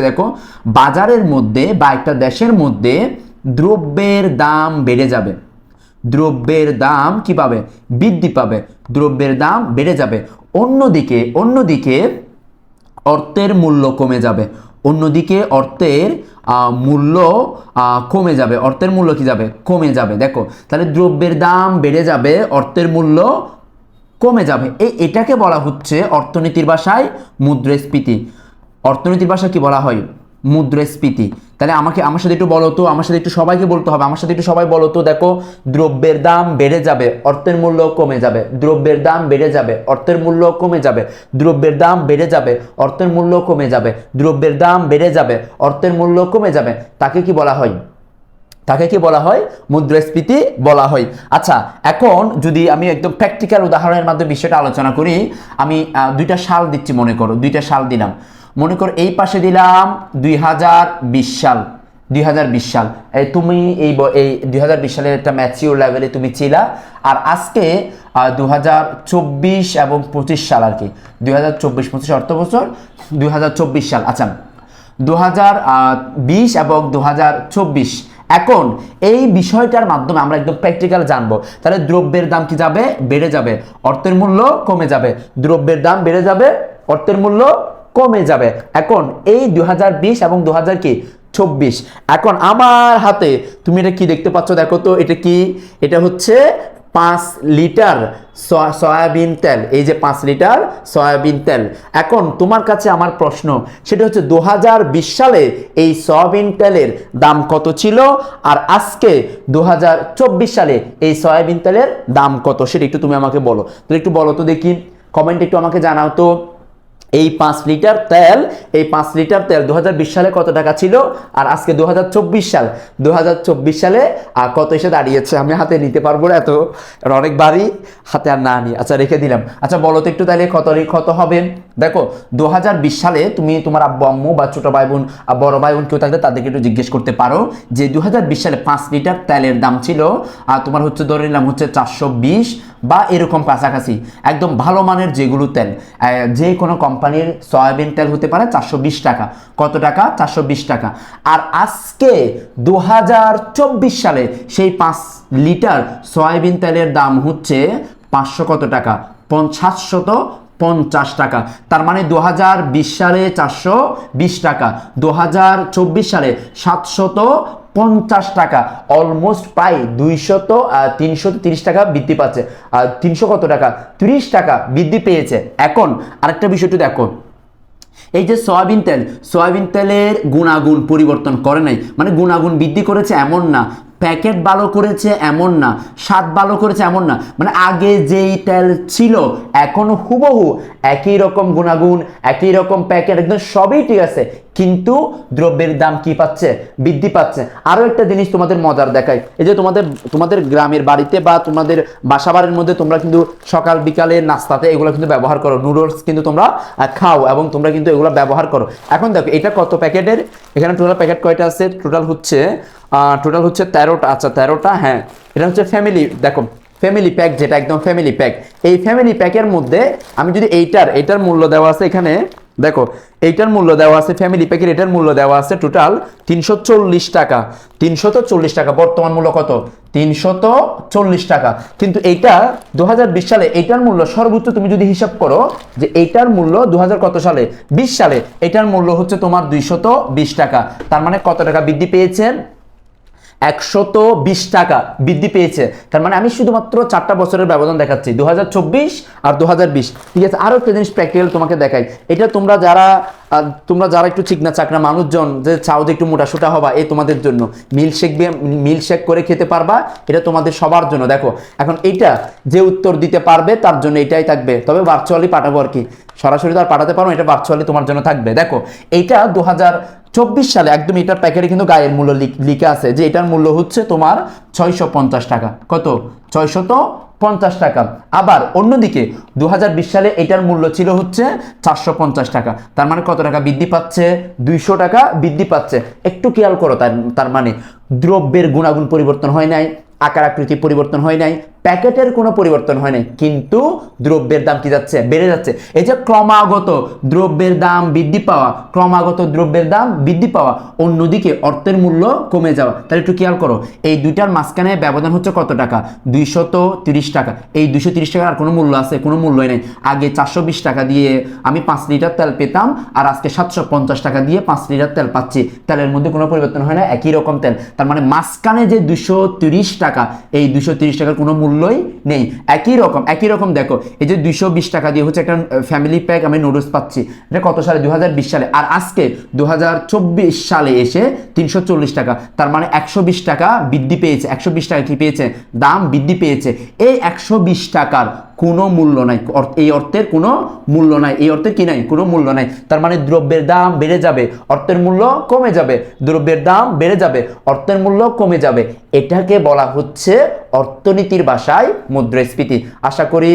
দেখো, বাজারের মধ্যে বা একটা দেশের মধ্যে দ্রব্যের দাম বেড়ে যাবে। দ্রব্যের দাম কি পাবে? বৃদ্ধি পাবে। দ্রব্যের দাম বেড়ে যাবে। অন্যদিকে অন্যদিকে অর্থের মূল্য কমে যাবে। অন্যদিকে অর্থের মূল্য কমে যাবে। অর্থের মূল্য কি যাবে? কমে যাবে। দেখো, তাহলে দ্রব্যের দাম বেড়ে যাবে, অর্থের মূল্য কমে যাবে। এই এটাকে বলা হচ্ছে অর্থনীতির ভাষায় মুদ্রাস্ফীতি। অর্থনীতির ভাষা কি বলা হয়? মুদ্রাস্ফীতি। তাহলে আমাকে, আমার সাথে একটু বলো তো, আমার সাথে একটু সবাইকে বলতে হবে, আমার সাথে একটু সবাই বলো তো, দেখো, দ্রব্যের দাম বেড়ে যাবে, অর্থের মূল্য কমে যাবে, দ্রব্যের দাম বেড়ে যাবে, অর্থের মূল্য কমে যাবে, দ্রব্যের দাম বেড়ে যাবে, অর্থের মূল্য কমে যাবে, দ্রব্যের দাম বেড়ে যাবে, অর্থের মূল্য কমে যাবে, তাকে কি বলা হয়? তাকে কি বলা হয়? মুদ্রাস্ফীতি বলা হয়। আচ্ছা এখন যদি আমি একদম প্র্যাকটিক্যাল উদাহরণের মাধ্যমে বিষয়টা আলোচনা করি, আমি দুইটা সাল দিচ্ছি মনে করো, দুইটা সাল দিলাম। মনে করো এই পাশে দিলাম দুই হাজার বিশ সাল, দুই হাজার বিশ সাল। তুমি এই এই দুই হাজার বিশ সালের একটা ম্যাচিওর লেভেলে তুমি ছিলা। আর আজকে দু হাজার চব্বিশ এবং পঁচিশ সাল আর কি। দুই হাজার চব্বিশ পঁচিশ অর্থ বছর, দুই হাজার চব্বিশ সাল। আচ্ছা দু হাজার বিশ এবং দু হাজার চব্বিশ। এখন এই বিষয়টার মাধ্যমে আমরা একদম প্র্যাকটিক্যাল জানব। তাহলে দ্রব্যের দাম কি যাবে? বেড়ে যাবে। অর্থের মূল্য কমে যাবে। দ্রব্যের দাম বেড়ে যাবে। অর্থের মূল্য কমে যাবে। এখন এই দু হাজার বিশ এবং দু কি? চব্বিশ। এখন আমার হাতে, তুমি এটা কি দেখতে পাচ্ছ? দেখো তো, এটা কি? এটা হচ্ছে পাঁচ লিটার সয়া- সয়াবিন তেল। এই যে পাঁচ লিটার সয়াবিন তেল। এখন তোমার কাছে আমার প্রশ্ন, সেটা হচ্ছে দু হাজার বিশ সালে এই সয়াবিন তেলের দাম কত ছিল? আর আজকে দু হাজার চব্বিশ সালে এই সয়াবিন তেলের দাম কত? সেটা একটু তুমি আমাকে বলো। তো একটু বলো তো দেখি। কমেন্ট একটু আমাকে জানাও তো। এই পাঁচ লিটার তেল, এই পাঁচ লিটার তেল দু হাজার বিশ সালে কত টাকা ছিল? আর আজকে দু হাজার চব্বিশ সাল। দু হাজার চব্বিশ সালে, আর কত এসে দাঁড়িয়েছে? আমি হাতে নিতে পারব না এত। অনেক বাড়ি হাতে আর না নিয়ে। আচ্ছা রেখে দিলাম। আচ্ছা বলো তো একটু তাহলে কত কত হবে? দেখো দু হাজার বিশ সালে তুমি তোমার আব্বু, আম্মু বা ছোট ভাই বোন আর বড় ভাই বোন কেউ থাকলে তাদেরকে একটু জিজ্ঞেস করতে পারো যে দু হাজার বিশ সালে পাঁচ লিটার তেলের দাম ছিল, আর তোমার হচ্ছে ধরে নিলাম হচ্ছে চারশো বিশ বা এরকম কাছাকাছি একদম ভালো মানের যেগুলো তেল যে কোনো কোম্পানির সয়াবিন তেল হতে পারে চারশো টাকা। কত টাকা? চারশো বিশ টাকা। আর আজকে দু হাজার চব্বিশ সালে সেই পাঁচ লিটার সয়াবিন তেলের দাম হচ্ছে পাঁচশো কত টাকা? পঞ্চাশশত পঞ্চাশ টাকা। তার মানে দু হাজার বিশ সালে চারশো বিশ টাকা। দু হাজার চব্বিশ সালে সাতশত পঞ্চাশ টাকা। অলমোস্ট প্রায় দুইশত তিনশো তিরিশ টাকা বৃদ্ধি পাচ্ছে। আর তিনশো কত টাকা? তিরিশ টাকা বৃদ্ধি পেয়েছে। এখন আরেকটা বিষয় একটু দেখো। এই যে সয়াবিন তেল, সয়াবিন তেলের গুণাগুণ পরিবর্তন করে নাই। মানে গুণাগুণ বৃদ্ধি করেছে এমন না। প্যাকেট ভালো করেছে এমন না। স্বাদ ভালো করেছে এমন না। মানে আগে যেই তেল ছিল, এখনও হুবহু একই রকম গুণাগুণ, একই রকম প্যাকেট, একদম সবই ঠিক আছে। কিন্তু দ্রব্যের দাম কি পাচ্ছে? বৃদ্ধি পাচ্ছে। আরও একটা জিনিস তোমাদের মজার দেখায় এই যে তোমাদের তোমাদের গ্রামের বাড়িতে বা তোমাদের বাসাবাড়ির মধ্যে তোমরা কিন্তু সকাল বিকালে নাস্তাতে এগুলো কিন্তু ব্যবহার করো। নুডলস কিন্তু তোমরা খাও এবং তোমরা কিন্তু এগুলো ব্যবহার করো। এখন দেখো, এটা কত প্যাকেটের? এখানে টোটাল প্যাকেট কয়টা আছে? টোটাল হচ্ছে টোটাল হচ্ছে তেরোটা। আচ্ছা তেরোটা হ্যাঁ। এটা হচ্ছে ফ্যামিলি দেখো ফ্যামিলি প্যাক যেটা, একদম ফ্যামিলি প্যাক এই ফ্যামিলি প্যাকের মধ্যে আমি যদি এইটার এইটার মূল্য দেওয়া আছে এখানে দেখো, এইটার মূল্য দেওয়া আছে ফ্যামিলি প্যাকের এটার মূল্য দেওয়া আছে টোটাল তিনশো চল্লিশ টাকা। তিনশত চল্লিশ টাকা, বর্তমান মূল্য কত? তিনশত চল্লিশ টাকা। কিন্তু এইটা দু হাজার বিশ সালে এইটার মূল্য সর্বোচ্চ তুমি যদি হিসাব করো যে এইটার মূল্য দু হাজার কত সালে? বিশ সালে। এটার মূল্য হচ্ছে তোমার দুইশত টাকা। তার মানে কত টাকা বৃদ্ধি পেয়েছেন? একশত বিশ টাকা বৃদ্ধি পেয়েছে। তার মানে আমি শুধুমাত্র চারটা বছরের ব্যবধান দেখাচ্ছি দু হাজার চব্বিশ আর দুহাজার বিশ। ঠিক আছে আরও একটা জিনিস প্র্যাকটিক্যাল তোমাকে দেখাই। এটা তোমরা যারা তোমরা যারা একটু চিকনা চাকনা মানুষজন, যে চাও যে একটু মোটা সোটা হবা এই তোমাদের জন্য। মিল শেক মিল শেক করে খেতে পারবা, এটা তোমাদের সবার জন্য। দেখো, এখন এইটা যে উত্তর দিতে পারবে, তার জন্য এটাই থাকবে। তবে ভার্চুয়ালি পাঠাবো আর কি। সরাসরি তো আর পাঠাতে পারো, এটা ভার্চুয়ালি তোমার জন্য থাকবে। দেখো, এইটা দু চব্বিশ সালে একদম এটার প্যাকেটে কিন্তু গায়ের মূল্য লিখ- লিখা আছে যে এটার মূল্য হচ্ছে তোমার ছয়শো পঞ্চাশ টাকা। কত? ছয়শত পঞ্চাশ টাকা। আবার অন্যদিকে দু হাজার বিশ সালে এটার মূল্য ছিল হচ্ছে চারশো পঞ্চাশ টাকা। তার মানে কত টাকা বৃদ্ধি পাচ্ছে? দুইশো টাকা বৃদ্ধি পাচ্ছে। একটু খেয়াল করো তার তার মানে। দ্রব্যের গুণাগুণ পরিবর্তন হয় নাই, আকার আকৃতি পরিবর্তন হয় নাই প্যাকেটের কোনো পরিবর্তন হয় নাই। কিন্তু দ্রব্যের দাম কি যাচ্ছে? বেড়ে যাচ্ছে। এই যে ক্রমাগত দ্রব্যের দাম বৃদ্ধি পাওয়া, ক্রমাগত দ্রব্যের দাম বৃদ্ধি পাওয়া, অন্যদিকে অর্থের মূল্য কমে যাওয়া, তাহলে একটু খেয়াল করো, এই দুইটার মাঝখানে ব্যবধান হচ্ছে কত টাকা? দুইশত তিরিশ টাকা। এই দুইশো তিরিশ টাকার আর কোনো মূল্য আছে? কোনো মূল্যই নেই। আগে চারশো বিশ টাকা দিয়ে আমি পাঁচ লিটার তেল পেতাম, আর আজকে সাতশো পঞ্চাশ টাকা দিয়ে পাঁচ লিটার তেল পাচ্ছি। তেলের মধ্যে কোনো পরিবর্তন হয় না, একই রকম তেল। তার মানে মাঝখানে যে দুশো তিরিশ টাকা, এই দুশো তিরিশ টাকার কোনো মূল্যই নেই। একই রকম একই রকম দেখো, এই যে দুইশো বিশ টাকা দিয়ে হচ্ছে একটা ফ্যামিলি প্যাক আমি নুডলস পাচ্ছি। এটা কত সালে? দু হাজার বিশ সালে। আর আজকে দুহাজার চব্বিশ সালে এসে তিনশো চল্লিশ টাকা। তার মানে একশো বিশ টাকা বৃদ্ধি পেয়েছে, একশো বিশ টাকা কি পেয়েছে? দাম বৃদ্ধি পেয়েছে। এই একশো বিশ টাকার কোনো মূল্য নাই। এই অর্থের কোনো মূল্য নাই। এই অর্থে কি নাই? কোনো মূল্য নাই। তার মানে দ্রব্যের দাম বেড়ে যাবে, অর্থের মূল্য কমে যাবে, দ্রব্যের দাম বেড়ে যাবে, অর্থের মূল্য কমে যাবে। এটাকে বলা হচ্ছে অর্থনীতির ভাষায় মুদ্রাস্ফীতি। আশা করি